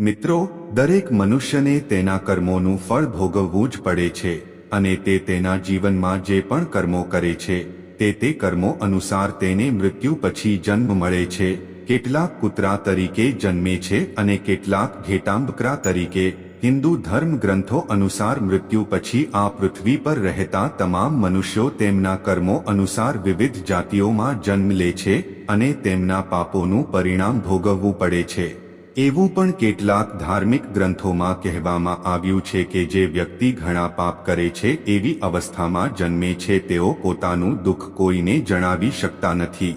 મિત્રો, દરેક મનુષ્યને તેના કર્મોનું ફળ ભોગવવું જ પડે છે, અને તે તેના જીવનમાં જે પણ કર્મો કરે છે, તે તે કર્મો અનુસાર તેને મૃત્યુ પછી જન્મ મળે છે, કેટલાક કૂતરા તરીકે જન્મે છે અને કેટલાક ઘેટાંબકરા તરીકે, હિન્દુ ધર્મ ગ્રંથો અનુસાર મૃત્યુ પછી આ પૃથ્વી પર રહેતા તમામ મનુષ્યો તેમના કર્મો અનુસાર વિવિધ જાતિઓમાં જન્મ લે છે, અને તેમના પાપોનું પરિણામ ભોગવવું પડે છે. એવું પણ કેટલાક ધાર્મિક ગ્રંથોમાં કહેવામાં આવ્યું છે કે જે વ્યક્તિ ઘણા પાપ કરે છે, એવી અવસ્થામાં જન્મે છે, તેઓ પોતાનું દુઃખ કોઈને જણાવી શકતા નથી.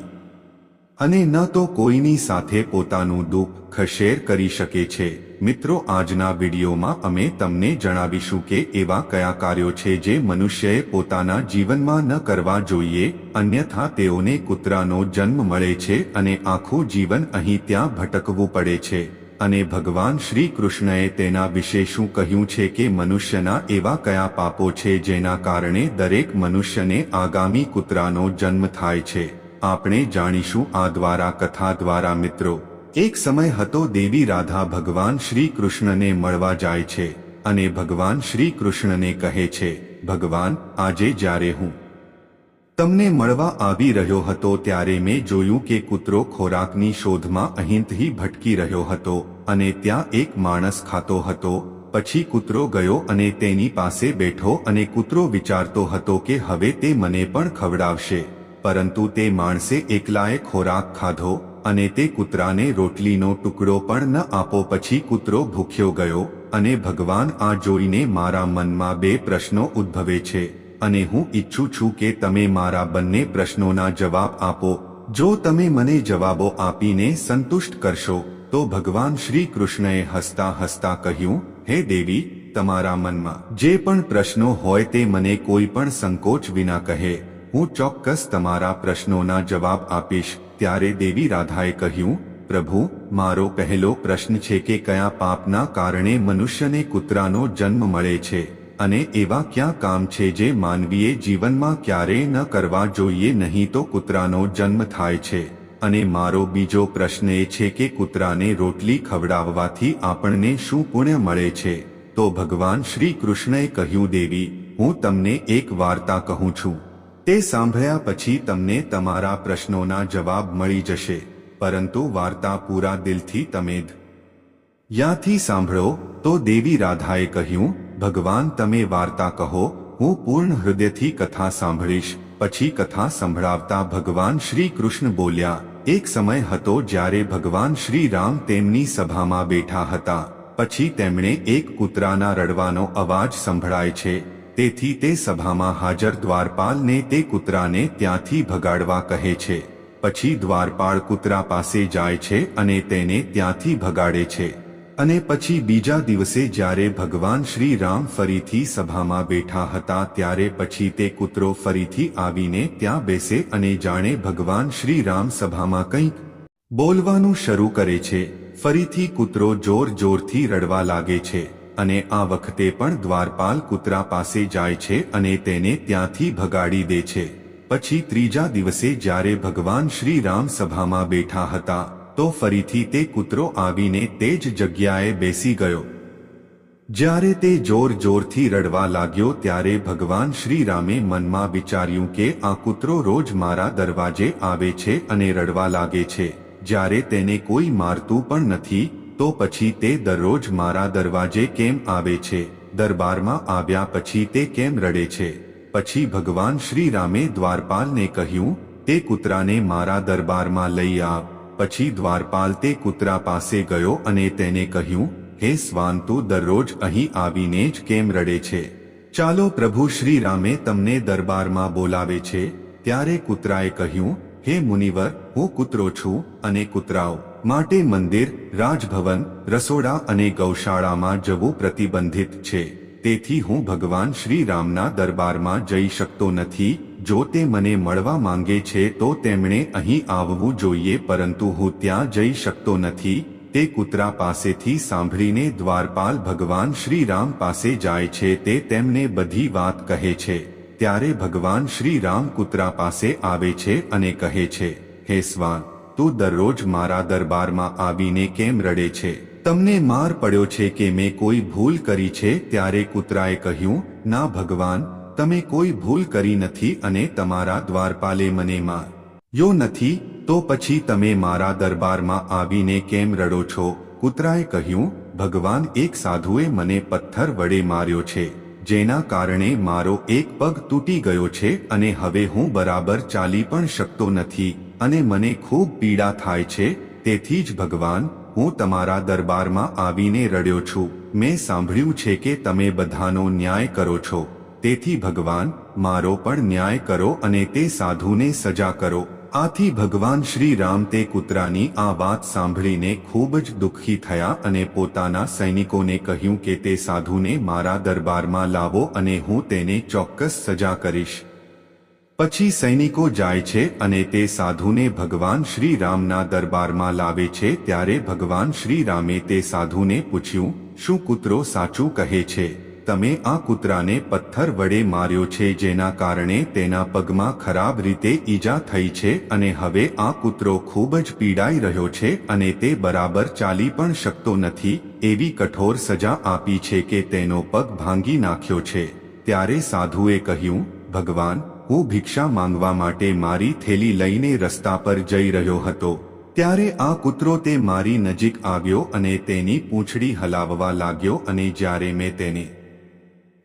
અને ન તો કોઈની સાથે પોતાનું દુઃખ શેર કરી શકે છે. મિત્રો, આજના વિડીયોમાં અમે તમને જણાવીશું કે એવા કયા કાર્યો છે જે મનુષ્યએ પોતાના જીવનમાં ન કરવા જોઈએ, અન્યથા તેઓને કૂતરાનો જન્મ મળે છે અને આખું જીવન અહીં ત્યાં ભટકવું પડે છે. અને ભગવાન શ્રી કૃષ્ણએ તેના વિશે શું કહ્યું છે કે મનુષ્યના એવા કયા પાપો છે જેના કારણે દરેક મનુષ્યને આગામી કૂતરાનો જન્મ થાય છે? આપણે જાણીશું આ દ્વારા કથા દ્વારા મિત્રો. એક સમય હતો દેવી રાધા ભગવાન શ્રી કૃષ્ણને મળવા જાય છે અને ભગવાન શ્રી કૃષ્ણને કહે છે, ભગવાન, આજે જ્યારે હું તમને મળવા આવી રહ્યો હતો ત્યારે મેં જોયું કે કૂતરો ખોરાકની શોધમાં અહીંથી ભટકી રહ્યો હતો અને ત્યાં એક માણસ ખાતો હતો. પછી કૂતરો ગયો અને તેની પાસે બેઠો અને કૂતરો વિચારતો હતો કે હવે તે મને પણ ખવડાવશે. પરંતુ તે માણસે એકલાએ ખોરાક ખાધો અને તે કૂતરાને રોટલીનો ટુકડો પણ ન આપો પછી કૂતરો ભૂખ્યો ગયો અને ભગવાન આ જોઈને મારા મનમાં બે પ્રશ્નો ઉદ્ભવે છે અને હું ઈચ્છું છું કે તમે મારા બંને પ્રશ્નોના જવાબ આપો. જો તમે મને જવાબો આપીને સંતુષ્ટ કરશો, તો ભગવાન શ્રી કૃષ્ણએ હસતા હસતા કહ્યું, હે દેવી, તમારા મનમાં જે પણ પ્રશ્નો હોય તે મને કોઈ પણ સંકોચ વિના કહે. હું ચોક્કસ તમારા પ્રશ્નોના જવાબ આપીશ. ત્યારે દેવી રાધાએ કહ્યું, પ્રભુ, મારો પહેલો પ્રશ્ન છે કે કયા પાપના કારણે મનુષ્યને કૂતરાનો જન્મ મળે છે? અને એવા ક્યાં કામ છે જે માનવીય જીવનમાં ક્યારેય ન કરવા જોઈએ નહીં તો કૂતરાનો જન્મ થાય છે? અને મારો બીજો પ્રશ્ન એ છે કે કૂતરાને રોટલી ખવડાવવાથી આપણને શું પુણ્ય મળે છે? તો ભગવાન શ્રી કૃષ્ણએ કહ્યું, દેવી, હું તમને એક વાર્તા કહું છું. તે સાંભળ્યા પછી તમને તમારા પ્રશ્નોના જવાબ મળી જશે, પરંતુ વાર્તા પૂરા દિલથી તમે જ યાથી સાંભળો, તો દેવી રાધાએ કહ્યું, ભગવાન તમે વાર્તા કહો, હું પૂર્ણ હૃદયથી કથા સાંભળીશ, પછી કથા સંભળાવતા ભગવાન શ્રી કૃષ્ણ બોલ્યા, એક સમય હતો જ્યારે ભગવાન શ્રી રામ તેમની સભામાં બેઠા હતા, પછી તેમણે એક કૂતરાના રડવાનો અવાજ સંભળાય છે. તેથી તે સભામાં હાજર દ્વારપાલને તે કૂતરાને ત્યાંથી ભગાડવા કહે છે. પછી દ્વારપાળ કૂતરા પાસે જાય છે અને તેને ત્યાંથી ભગાડે છે. અને પછી બીજા દિવસે જ્યારે ભગવાન શ્રી રામ ફરીથી સભામાં બેઠા હતા ત્યારે પછી તે કૂતરો ફરીથી આવીને ત્યાં બેસે અને જાણે ભગવાન શ્રી રામ સભામાં કંઈક બોલવાનું શરૂ કરે છે. ફરીથી કૂતરો જોર જોરથી રડવા લાગે છે. અને આ વખતે પણ દ્વારપાલ કૂતરા પાસે જાય છે અને તેને ત્યાંથી ભગાડી દે છે. પછી ત્રીજા દિવસે જ્યારે ભગવાન શ્રી રામ સભામાં બેઠા હતા, તો ફરીથી તે કૂતરો આવીને તે જ જગ્યાએ બેસી ગયો. જ્યારે તે જોર જોરથી રડવા લાગ્યો ત્યારે ભગવાન શ્રી રામે મનમાં વિચાર્યું કે આ કૂતરો રોજ મારા દરવાજે આવે છે અને રડવા લાગે છે. જ્યારે તેને કોઈ મારતું પણ નથી તો પછી તે દરરોજ મારા દરવાજે કેમ આવે છે? દરબારમાં આવ્યા પછી તે કેમ રડે છે? પછી ભગવાન શ્રી રામે દ્વારપાલને કહ્યું, તે કૂતરાને મારા દરબારમાં લઈ આવ. પછી દ્વારપાલ તે કૂતરા પાસે ગયો અને તેને કહ્યું, હે સ્વાન, તું દરરોજ અહીં આવીને જ કેમ રડે છે? ચાલો પ્રભુ શ્રી રામે તમને દરબારમાં બોલાવે છે. ત્યારે કૂતરાએ કહ્યું, હે મુનિવર, હું કૂતરો છું અને કૂતરાઓ માટે મંદિર, રાજભવન, રસોડા અને ગૌશાળામાં જવું પ્રતિબંધિત છે. તેથી હું ભગવાન શ્રી રામના દરબારમાં જઈ શકતો નથી. જો તે મને મળવા માંગે છે તો તેમણે અહીં આવવું જોઈએ પરંતુ હું ત્યાં જઈ શકતો નથી. તે કૂતરા પાસેથી સાંભળીને દ્વારપાલ ભગવાન શ્રી રામ પાસે જાય છે તે તેમને બધી વાત કહે છે. ત્યારે ભગવાન શ્રી રામ કૂતરા પાસે આવે છે અને કહે છે, હે સ્વાન તું દરરોજ મારા દરબારમાં આવીને કેમ રડે છે? તમને માર પડ્યો છે કે મેં કોઈ ભૂલ કરી છે? ત્યારે કૂતરાએ કહ્યું, ના ભગવાન, તમે કોઈ ભૂલ કરી નથી અને તમારા દ્વારપાલે મને માર. યો નથી, તો પછી તમે મારા દરબારમાં આવીને કેમ રડો છો? કૂતરાએ કહ્યું, ભગવાન એક સાધુએ મને પથ્થર વડે માર્યો છે, જેના કારણે મારો એક પગ તૂટી ગયો છે અને હવે હું બરાબર ચાલી પણ શકતો નથી. અને મને ખૂબ પીડા થાય છે, તેથી જ ભગવાન, હું તમારા દરબારમાં આવીને રડ્યો છું. મેં સાંભળ્યું છે કે તમે બધાનો ન્યાય કરો છો. તેથી ભગવાન, મારો પણ ન્યાય કરો અને તે સાધુને સજા કરો. આથી ભગવાન શ્રી રામ તે કૂતરાની આ વાત સાંભળીને ખૂબ જ દુઃખી થયા અને પોતાના સૈનિકોને કહ્યું કે તે સાધુને મારા દરબારમાં લાવો અને હું તેને ચોક્કસ સજા કરીશ. પછી સૈનિકો જાય છે અને તે સાધુને ભગવાન શ્રી રામના દરબારમાં લાવે છે ત્યારે ભગવાન શ્રી રામે તે સાધુને પૂછ્યું, શું કૂતરો સાચું કહે છે? તમે આ કૂતરાને પથ્થર વડે માર્યો છે જેના કારણે તેના પગમાં ખરાબ રીતે ઈજા થઈ છે અને હવે આ કૂતરો ખૂબ જ પીડાઈ રહ્યો છે અને તે બરાબર ચાલી પણ શકતો નથી, એવી કઠોર સજા આપી છે કે તેનો પગ ભાંગી નાખ્યો છે. ત્યારે સાધુએ કહ્યું, ભગવાન હું ભિક્ષા માંગવા માટે મારી થેલી લઈને રસ્તા પર જઈ રહ્યો હતો, ત્યારે આ કૂતરો તે મારી નજીક આવ્યો અને તેની પૂંછડી હલાવવા લાગ્યો અને જ્યારે મેં તેને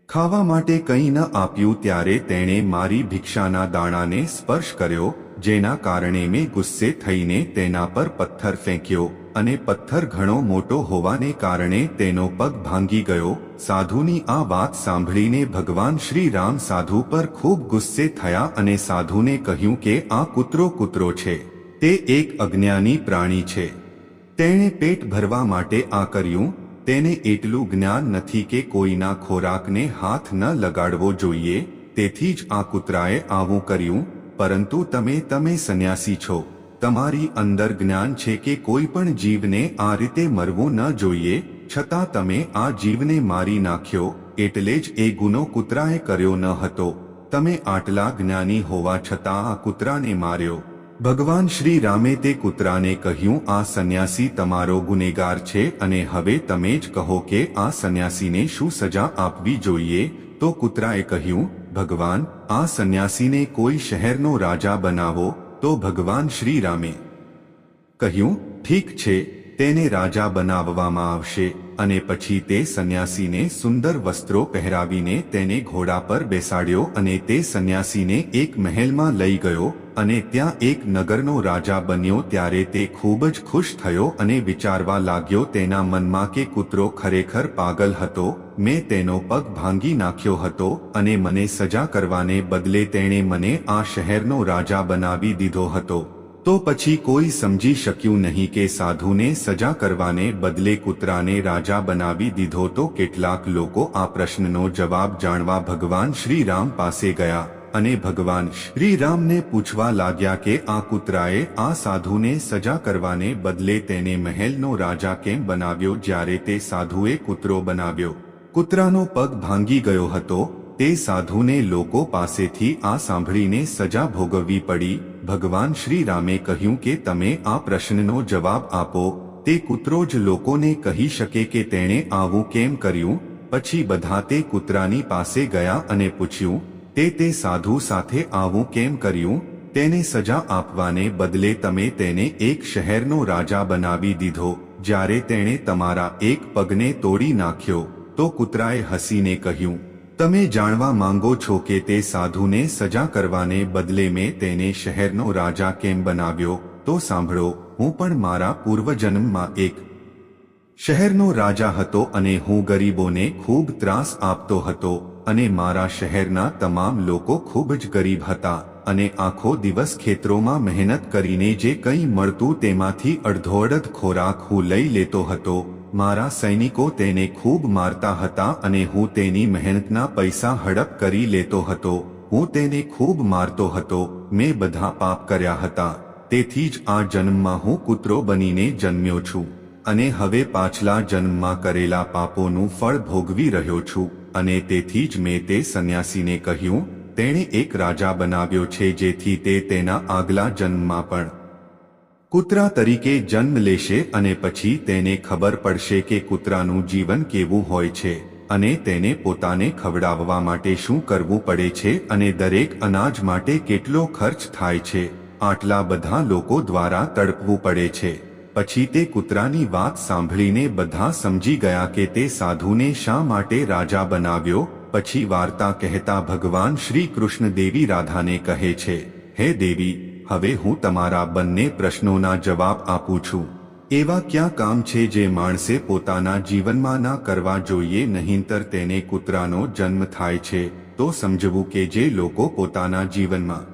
ખાવા માટે કંઈ ન આપ્યું ત્યારે તેણે મારી ભિક્ષાના દાણાને સ્પર્શ કર્યો, જેના કારણે મેં ગુસ્સે થઈને તેના પર પથ્થર ફેંક્યો. અને પથ્થર ઘણો મોટો હોવાને કારણે તેનો પગ ભાંગી ગયો. સાધુની આ વાત સાંભળીને ભગવાન શ્રી રામ સાધુ પર ખૂબ ગુસ્સે થયા અને સાધુને કહ્યું કે આ કૂતરો કૂતરો છે. તે એક અજ્ઞાની પ્રાણી છે. તેણે પેટ ભરવા માટે આ કર્યું. તેને એટલું જ્ઞાન નથી કે કોઈના ખોરાકને હાથ ન લગાડવો જોઈએ. તેથી જ આ કૂતરાએ આવું કર્યું. પરંતુ તમે તમે સંન્યાસી છો. તમારી અંદર જ્ઞાન છે કે કોઈ પણ જીવને આ રીતે મરવું ન જોઈએ, છતાં તમે આ જીવને મારી નાખ્યો, એટલે જ એ ગુનો કૂતરાએ કર્યો ન હતો. તમે આટલા જ્ઞાની હોવા છતાં આ કૂતરાને માર્યો. ભગવાન શ્રી રામે તે કૂતરાને કહ્યું, આ સંન્યાસી તમારો ગુનેગાર છે અને હવે તમે જ કહો કે આ સંન્યાસીને શું સજા આપવી જોઈએ? તો કૂતરાએ કહ્યું, ભગવાન, આ સંન્યાસીને કોઈ શહેરનો રાજા બનાવો તો ભગવાન શ્રી રામે કહ્યું, ઠીક છે, તેને રાજા બનાવવામાં આવશે. અને પછી તે સંન્યાસીને સુંદર વસ્ત્રો પહેરાવીને તેને ઘોડા પર બેસાડ્યો અને તે સંન્યાસીને એક મહેલમાં લઈ ગયો. અને ત્યાં એક નગરનો રાજા બન્યો ત્યારે તે ખૂબ જ ખુશ થયો અને વિચારવા લાગ્યો, તેના મનમાં કે કૂતરો ખરેખર પાગલ હતો, મેં તેનો પગ ભાંગી નાખ્યો હતો અને મને સજા કરવાને બદલે તેણે મને આ શહેરનો રાજા બનાવી દીધો હતો. તો પછી કોઈ સમજી શક્યું નહીં કે સાધુને સજા કરવાને બદલે કૂતરાને રાજા બનાવી દીધો તો કેટલાક લોકો આ પ્રશ્નનો જવાબ જાણવા ભગવાન શ્રીરામ પાસે ગયા. અને ભગવાન શ્રી રામને પૂછવા લાગ્યા કે આ કૂતરાએ આ સાધુને સજા કરવાને બદલે તેને મહેલનો રાજા કેમ બનાવ્યો જ્યારે તે સાધુએ કૂતરો બનાવ્યો? કૂતરાનો પગ ભાંગી ગયો હતો. તે સાધુને લોકો પાસેથી આ સાંભળીને સજા ભોગવવી પડી. ભગવાન શ્રી રામે કહ્યું કે તમે આ પ્રશ્નનો જવાબ આપો. તે કૂતરો જ લોકોને કહી શકે કે તેણે આવું કેમ કર્યું? પછી બધા તે કૂતરાની પાસે ગયા અને પૂછ્યું તે તે સાધુ સાથે આવું કેમ કર્યું? તેને સજા આપવાને બદલે તમે તેને એક શહેરનો રાજા બનાવી દીધો, જ્યારે તેણે તમારા એક પગને તોડી નાખ્યો. તો કૂતરાએ હસીને કહ્યું, તમે જાણવા માંગો છો કે તે સાધુને સજા કરવાને બદલે મેં તેને શહેરનો રાજા કેમ બનાવ્યો? તો સાંભળો, હું પણ મારા પૂર્વજન્મમાં એક શહેરનો રાજા હતો અને હું ગરીબોને ખૂબ ત્રાસ આપતો હતો. અને મારા શહેરના તમામ લોકો ખૂબ જ ગરીબ હતા અને આખો દિવસ ખેતરોમાં મહેનત કરીને જે કંઈ મળતું તેમાંથી અડધોઅડધ ખોરાક હું લઈ લેતો હતો. મારા સૈનિકો તેને ખૂબ મારતા હતા અને હું તેની મહેનતના પૈસા હડપ કરી લેતો હતો. હું તેને ખૂબ મારતો હતો. મેં બધા પાપ કર્યા હતા. તેથી જ આ જન્મમાં હું કૂતરો બનીને જન્મ્યો છું. અને હવે પાછલા જન્મમાં કરેલા પાપોનું ફળ ભોગવી રહ્યો છું. અને તેથી જ મેં તે સંન્યાસીને કહ્યું, તેણે એક રાજા બનાવ્યો છે જેથી તે તેના આગલા જન્મમાં પણ કૂતરા તરીકે જન્મ લેશે અને પછી તેને ખબર પડશે કે કૂતરાનું જીવન કેવું હોય છે અને તેને પોતાને ખવડાવવા માટે શું કરવું પડે છે અને દરેક અનાજ માટે કેટલો ખર્ચ થાય છે. આટલા બધા લોકો દ્વારા તડપવું પડે છે. પછી તે કૂતરાની વાત સાંભળીને બધા સમજી ગયા કે તે સાધુને શા માટે રાજા બનાવ્યો? પછી વાર્તા કહેતા ભગવાન શ્રી કૃષ્ણ દેવી રાધાને કહે છે, હે દેવી, હવે હું તમારા બંને પ્રશ્નોના જવાબ આપું છું. એવા ક્યાં કામ છે જે માણસે પોતાના જીવનમાં ના કરવા જોઈએ નહીંતર તેને કૂતરાનો જન્મ થાય છે? તો સમજવું કે જે લોકો પોતાના જીવનમાં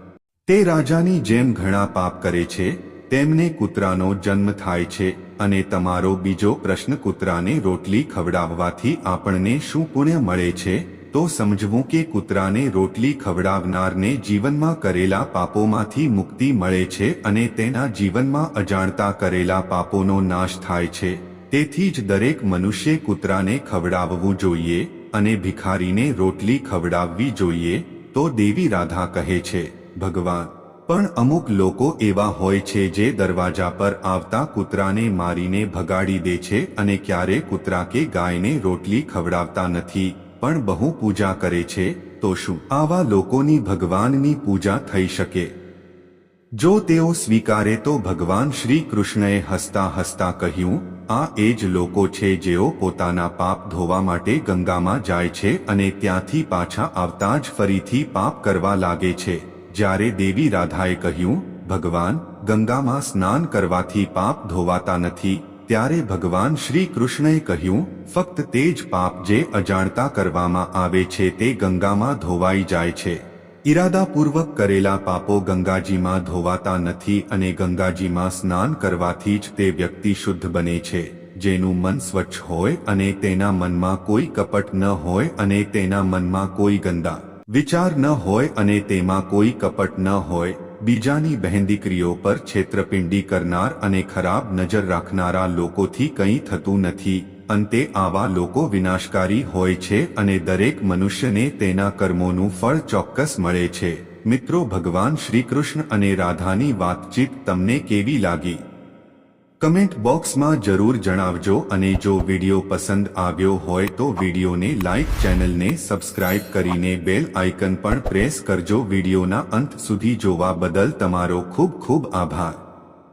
તે રાજાની જેમ ઘણા પાપ કરે છે તેમને કૂતરાનો જન્મ થાય છે અને તમારો બીજો પ્રશ્ન કૂતરાને રોટલી ખવડાવવાથી આપણને શું પુણ્ય મળે છે? તો સમજવું કે કૂતરાને રોટલી ખવડાવનારને જીવનમાં કરેલા પાપોમાંથી મુક્તિ મળે છે અને તેના જીવનમાં અજાણતા કરેલા પાપોનો નાશ થાય છે. તેથી જ દરેક મનુષ્ય કૂતરાને ખવડાવવું જોઈએ અને ભિખારીને રોટલી ખવડાવવી જોઈએ, તો દેવી રાધા કહે છે, ભગવાન પણ અમુક લોકો એવા હોય છે જે દરવાજા પર આવતા કૂતરાને મારીને ભગાડી દે છે અને ક્યારે કૂતરા કે ગાયને રોટલી ખવડાવતા નથી, પણ બહુ પૂજા કરે છે, તો શું? આવા લોકોની ભગવાનની પૂજા થઈ શકે. જો તેઓ સ્વીકારે તો ભગવાન શ્રી કૃષ્ણએ હસતા હસતા કહ્યું, આ એ જ લોકો છે જેઓ પોતાના પાપ ધોવા માટે ગંગામાં જાય છે અને ત્યાંથી પાછા આવતા જ ફરીથી પાપ કરવા લાગે છે. જ્યારે દેવી રાધાએ કહ્યું, ભગવાન, ગંગામાં સ્નાન કરવાથી પાપ ધોવાતા નથી. ત્યારે ભગવાન શ્રી કૃષ્ણએ કહ્યું, ફક્ત તે જ પાપ જે અજાણતા કરવામાં આવે છે તે ગંગામાં ધોવાઈ જાય છે. ઈરાદાપૂર્વક કરેલા પાપો ગંગાજીમાં ધોવાતા નથી અને ગંગાજીમાં સ્નાન કરવાથી જ તે વ્યક્તિ શુદ્ધ બને છે. જેનું મન સ્વચ્છ હોય અને તેના મનમાં કોઈ કપટ ન હોય અને તેના મનમાં કોઈ ગંદા વિચાર ન હોય અને તેમાં કોઈ કપટ ન હોય, બીજાની બહેનદીકરીઓ પર છેતરપિંડી કરનાર અને ખરાબ નજર રાખનારા લોકોથી કંઈ થતું નથી, અંતે આવા લોકો વિનાશકારી હોય છે અને દરેક મનુષ્યને તેના કર્મોનું ફળ ચોક્કસ મળે છે. મિત્રો, ભગવાન શ્રીકૃષ્ણ અને રાધાની વાતચીત તમને કેવી લાગી? કમેન્ટ બોક્સમાં જરૂર જણાવજો અને જો વીડિયો પસંદ આવ્યો હોય તો વિડીયોને લાઇક ચેનલને સબસ્ક્રાઇબ કરીને બેલ આઇકન પણ પ્રેસ કરજો. વિડીયોના અંત સુધી જોવા બદલ તમારો ખૂબ ખૂબ આભાર.